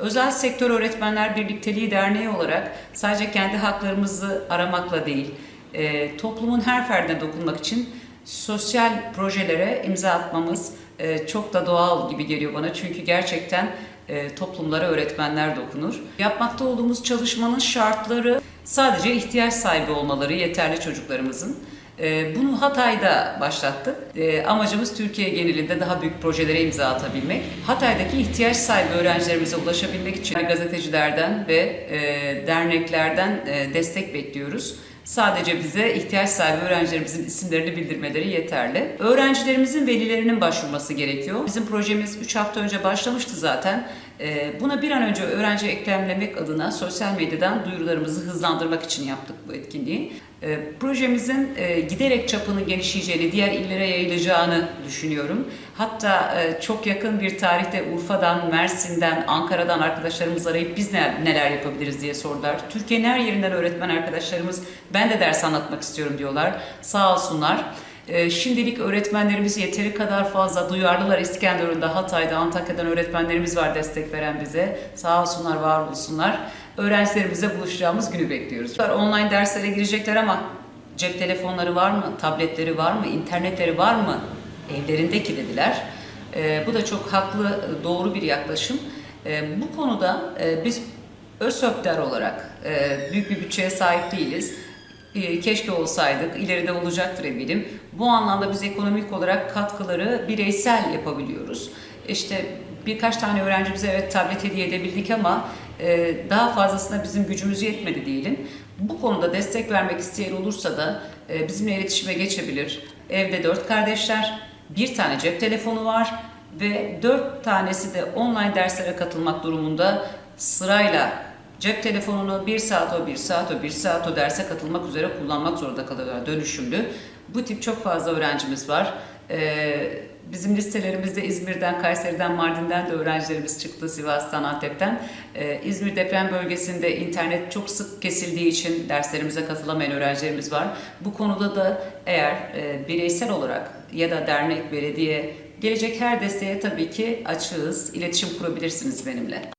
Özel Sektör Öğretmenler Birlikteliği Derneği olarak sadece kendi haklarımızı aramakla değil, e, toplumun her ferdine dokunmak için sosyal projelere imza atmamız e, çok da doğal gibi geliyor bana. Çünkü gerçekten e, toplumlara öğretmenler dokunur. Yapmakta olduğumuz çalışmanın şartları sadece ihtiyaç sahibi olmaları yeterli çocuklarımızın. E, Bunu Hatay'da başlattık. E, Amacımız Türkiye genelinde daha büyük projelere imza atabilmek. Hatay'daki ihtiyaç sahibi öğrencilerimize ulaşabilmek için gazetecilerden ve e, derneklerden e, destek bekliyoruz. Sadece bize ihtiyaç sahibi öğrencilerimizin isimlerini bildirmeleri yeterli. Öğrencilerimizin velilerinin başvurması gerekiyor. Bizim projemiz 3 hafta önce başlamıştı zaten. Ee, Buna bir an önce öğrenci eklemlemek adına sosyal medyadan duyurularımızı hızlandırmak için yaptık bu etkinliği. Ee, Projemizin e, giderek çapının genişleyeceğini, diğer illere yayılacağını düşünüyorum. Hatta e, çok yakın bir tarihte Urfa'dan, Mersin'den, Ankara'dan arkadaşlarımız arayıp biz ne- neler yapabiliriz diye sordular. Türkiye'nin her yerinden öğretmen arkadaşlarımız ben de ders anlatmak istiyorum diyorlar. Sağ olsunlar. Ee, Şimdilik öğretmenlerimiz yeteri kadar fazla duyarlılar. İskenderun'da, Hatay'da, Antakya'dan öğretmenlerimiz var destek veren bize. Sağ olsunlar, var olsunlar. Öğrencilerimizle buluşacağımız günü bekliyoruz. Online derslere girecekler ama cep telefonları var mı, tabletleri var mı, internetleri var mı? Evlerindeki dediler. Ee, bu da çok haklı, doğru bir yaklaşım. Ee, bu konuda e, biz ÖSÖPDER olarak e, büyük bir bütçeye sahip değiliz. E, Keşke olsaydık, ileride olacaktır eminim. Bu anlamda biz ekonomik olarak katkıları bireysel yapabiliyoruz. İşte birkaç tane öğrencimize evet tablet hediye edebildik ama e, daha fazlasına bizim gücümüz yetmedi diyelim. Bu konuda destek vermek isteyen olursa da e, bizimle iletişime geçebilir. Evde dört kardeşler, bir tane cep telefonu var ve dört tanesi de online derslere katılmak durumunda sırayla cep telefonunu bir saat o bir saat o bir saat o derse katılmak üzere kullanmak zorunda kalıyorlar dönüşümlü. Bu tip çok fazla öğrencimiz var. Ee, bizim listelerimizde İzmir'den, Kayseri'den, Mardin'den de öğrencilerimiz çıktı, Sivas'tan, Antep'ten. Ee, İzmir deprem bölgesinde internet çok sık kesildiği için derslerimize katılamayan öğrencilerimiz var. Bu konuda da eğer e, bireysel olarak ya da dernek, belediye gelecek her desteğe tabii ki açığız. İletişim kurabilirsiniz benimle.